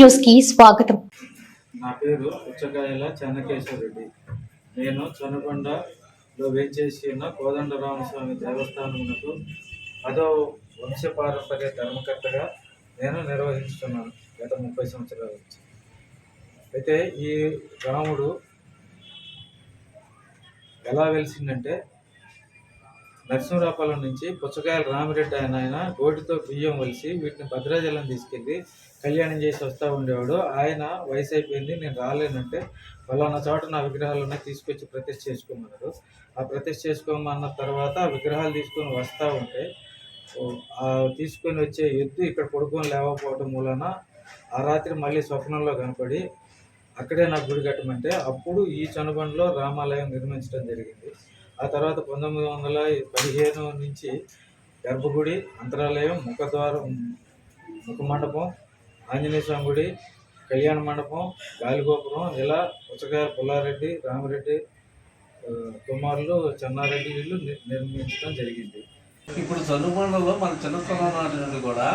న్యూస్కి స్వాగతం. నా పేరు పుచ్చకాయల చెన్నకేశ్వరరెడ్డి. నేను చనుకొండలో వేంచేసి ఉన్న కోదండరామస్వామి దేవస్థానమునకు పదో వంశపారంపర్య ధర్మకర్తగా నేను నిర్వహిస్తున్నాను గత ముప్పై సంవత్సరాల నుంచి. అయితే ఈ రాముడు ఎలా వెలిసిందంటే నరసింహరాపాలెం నుంచి పుచ్చకాయల రామిరెడ్డి ఆయన ఆయన గోటితో బియ్యం వలిసి వీటిని భద్రాచలం తీసుకెళ్ళి కళ్యాణం చేసి వస్తూ ఉండేవాడు. ఆయన వయసు అయిపోయింది నేను రాలేనంటే ఫలానా చోట నా విగ్రహాలు తీసుకొచ్చి ప్రతిష్ఠ చేసుకోమన్నారు ఆ ప్రతిష్ఠ చేసుకోమన్న తర్వాత ఆ విగ్రహాలు తీసుకొని వస్తూ ఉంటే ఆ తీసుకొని వచ్చే ఎద్దు ఇక్కడ పడుకొని లేవకపోవడం మూలన ఆ రాత్రి మళ్ళీ స్వప్నంలో కనపడి అక్కడే నాకు గుడి కట్టమంటే అప్పుడు ఈ చనుబండలో రామాలయం నిర్మించడం జరిగింది. ఆ తర్వాత పంతొమ్మిది వందల పదిహేను నుంచి గర్భగుడి అంతరాలయం ముఖద్వారం ముఖమండపం ఆంజనేయ స్వామి గుడి కళ్యాణ మండపం గాలిగోపురం ఇలా పుచ్చకాయ పుల్లారెడ్డి రామిరెడ్డి కుమారులు చెన్నారెడ్డి వీళ్ళు ని- నిర్మించడం జరిగింది. ఇప్పుడు చదువుకొండలో మన చిన్నతనం నాటి నుండి కూడా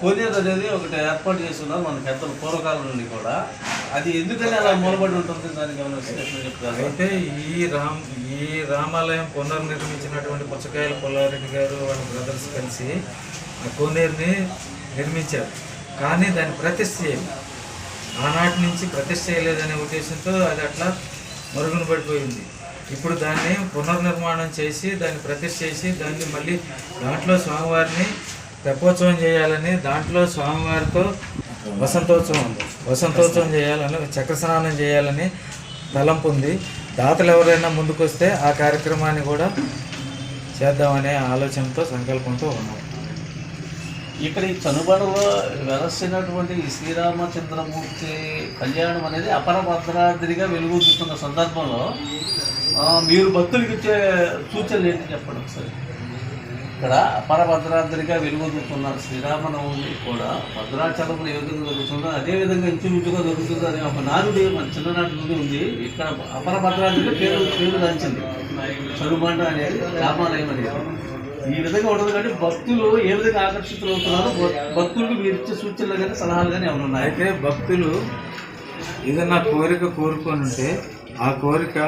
కొనేది అనేది ఒకటి ఏర్పాటు చేస్తున్నారు మన పెద్దల పూర్వకాలం నుండి కూడా. అది ఎందుకని అలా మూలబడి ఉంటుంది? దానికి ఏమైనా విశ్లేషణ అయితే ఈ రామ్ ఈ రామాలయం పునర్నిర్మించినటువంటి పుచ్చకాయల పుల్లారెడ్డి గారు వాళ్ళ బ్రదర్స్ కలిసి కోనేరుని నిర్మించారు. కానీ దాన్ని ప్రతిష్ట చేయాలి ఆనాటి నుంచి ప్రతిష్ట చేయలేదనే ఉద్దేశంతో అది అట్లా మరుగున పడిపోయింది. ఇప్పుడు దాన్ని పునర్నిర్మాణం చేసి దాన్ని ప్రతిష్ట చేసి దాన్ని మళ్ళీ దాంట్లో స్వామివారిని తెప్పోత్సవం చేయాలని దాంట్లో స్వామివారితో వసంతోత్సవం. వసంతోత్సవం చేయాలని చక్ర స్నానం చేయాలని తలంపు ఉంది. దాతలు ఎవరైనా ముందుకొస్తే ఆ కార్యక్రమాన్ని కూడా చేద్దామనే ఆలోచనతో సంకల్పంతో ఉన్నాం. ఇక్కడ ఈ చనుబడలో వెలసినటువంటి శ్రీరామచంద్రమూర్తి కళ్యాణం అనేది అపర భద్రాద్రిగా వెలుగొందుతున్న సందర్భంలో మీరు భక్తులకు ఇచ్చే సూచనలు ఏంటి చెప్పండి ఒకసారి? ఇక్కడ అపర వెలుగుతున్న శ్రీరామనవమి కూడా భద్రాచలంలో ఏ విధంగా దొరుకుతుందో అదేవిధంగా ఇంచుమించుగా జరుగుతుంది అనే ఒక నానుడి మన చిన్ననాటి నుండి ఉంది. ఇక్కడ అపరభద్రాద్రిగా పేరు పేరు దంచింది చదువుబండ అనేది రామాలయం అనేది. ఈ విధంగా ఉండదు కానీ భక్తులు ఏ విధంగా ఆకర్షితులు అవుతున్నారో భక్తులకు మీరు ఇచ్చే సూచనలు కానీ సలహాలు కానీ ఏమైనా ఉన్నాయి? అయితే భక్తులు ఏదన్నా కోరిక కోరుకొని ఉంటే ఆ కోరిక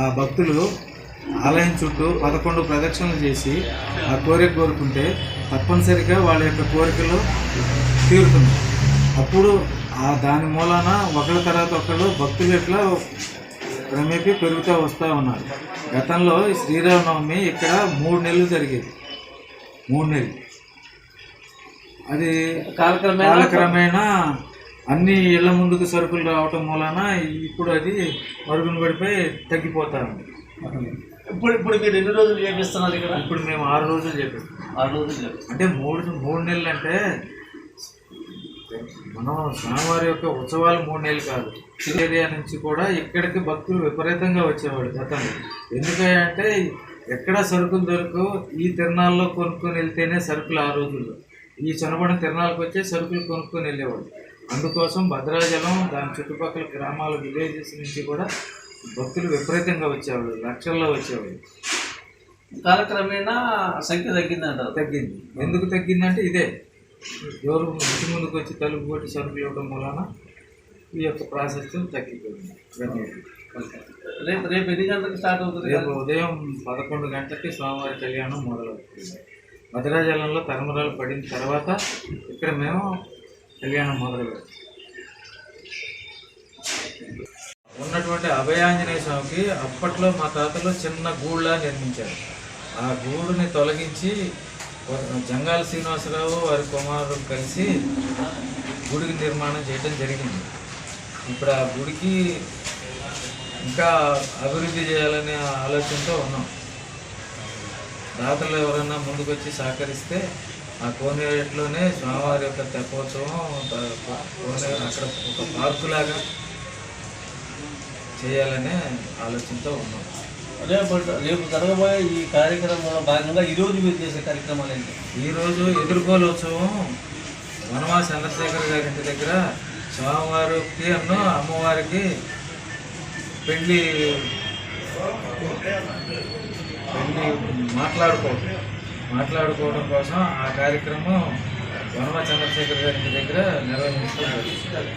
ఆ భక్తులు ఆలయం చుట్టూ పదకొండు ప్రదక్షిణలు చేసి ఆ కోరిక కోరుకుంటే తప్పనిసరిగా వాళ్ళ యొక్క కోరికలు తీరుతుంది. అప్పుడు ఆ దాని మూలాన ఒకళ్ళ తర్వాత ఒకళ్ళు భక్తులు ఇట్లా క్రమేపీ పెరుగుతూ వస్తూ ఉన్నారు. గతంలో శ్రీరామనవమి ఇక్కడ మూడు నెలలు జరిగేది. మూడు నెలలు. అది కాలక్రమేణా కాలక్రమేణా అన్ని ఇళ్ళ ముందుకు సరుకులు రావటం మూలన ఇప్పుడు అది మరుగున పడిపోయి తగ్గిపోతా ఉంది. ఇప్పుడు ఇప్పుడు మీరు ఎన్ని రోజులు చేపిస్తున్నారు ఇక్కడ? ఇప్పుడు మేము ఆరు రోజులు చెప్పాం. ఆరు రోజులు చేపిస్తున్నారు. అంటే మూడు మూడు నెలలు అంటే మనం స్వామివారి యొక్క ఉత్సవాలు మూడు నెలలు కాదు. ఏరియా నుంచి కూడా ఇక్కడికి భక్తులు విపరీతంగా వచ్చేవాడు గతంలో. ఎందుకంటే ఎక్కడ సరుకులు దొరకవు ఈ తిరణాల్లో కొనుక్కొని వెళ్తేనే సరుకులు ఆ రోజుల్లో. ఈ చొనబడిన తిరణాలకు వచ్చే సరుకులు కొనుక్కొని వెళ్ళేవాడు అందుకోసం భద్రాచలం దాని చుట్టుపక్కల గ్రామాల విలేజెస్ నుంచి కూడా భక్తులు విపరీతంగా వచ్చేవాడు లక్షల్లో వచ్చేవాడు కాలక్రమేణా సంఖ్య తగ్గింది అంటారు తగ్గింది. ఎందుకు తగ్గిందంటే ఇదే. ఎవరు ఇంటి ముందుకు వచ్చి తలుపు కొట్టి సరుకులు ఇవ్వడం వలన ఈ యొక్క ప్రాసెస్ తగ్గిపోయింది. రేపు రేపు ఎన్ని గంటలకు స్టార్ట్ అవుతుంది? రేపు ఉదయం పదకొండు గంటలకి స్వామివారి కళ్యాణం మొదలవుతుంది. భద్రాచలంలో తరమరాలు పడిన తర్వాత ఇక్కడ మేము కళ్యాణం మొదలు పెడతాం ఉన్నటువంటి అభయాంజనేయ స్వామికి అప్పట్లో మా తాతలు చిన్న గూళ్ళ నిర్మించారు. ఆ గూడుని తొలగించి జంగాల శ్రీనివాసరావు వారి కుమారులు కలిసి గుడికి నిర్మాణం చేయడం జరిగింది. ఇప్పుడు ఆ గుడికి ఇంకా అభివృద్ధి చేయాలనే ఆలోచనతో ఉన్నాం. దాతలు ఎవరైనా ముందుకొచ్చి సహకరిస్తే ఆ కోనేరులోనే స్వామివారి యొక్క తెప్పోత్సవం కోనేరు అక్కడ ఒక పార్కులాగా చేయాలనే ఆలోచనతో ఉన్నాం. రేపు రేపు జరగబోయే ఈ కార్యక్రమంలో భాగంగా ఈ రోజు మీరు చేసే కార్యక్రమాలు ఏంటి? ఈరోజు ఎదుర్కోలు ఉత్సవం వనవాస చంద్రశేఖర్ గారి ఇంటి దగ్గర స్వామివారికి అన్ను అమ్మవారికి పెళ్ళి పెళ్ళి మాట్లాడుకోవడం మాట్లాడుకోవడం కోసం ఆ కార్యక్రమం వనమ చంద్రశేఖర్ గారి ఇంటి దగ్గర జరుగుతుంది.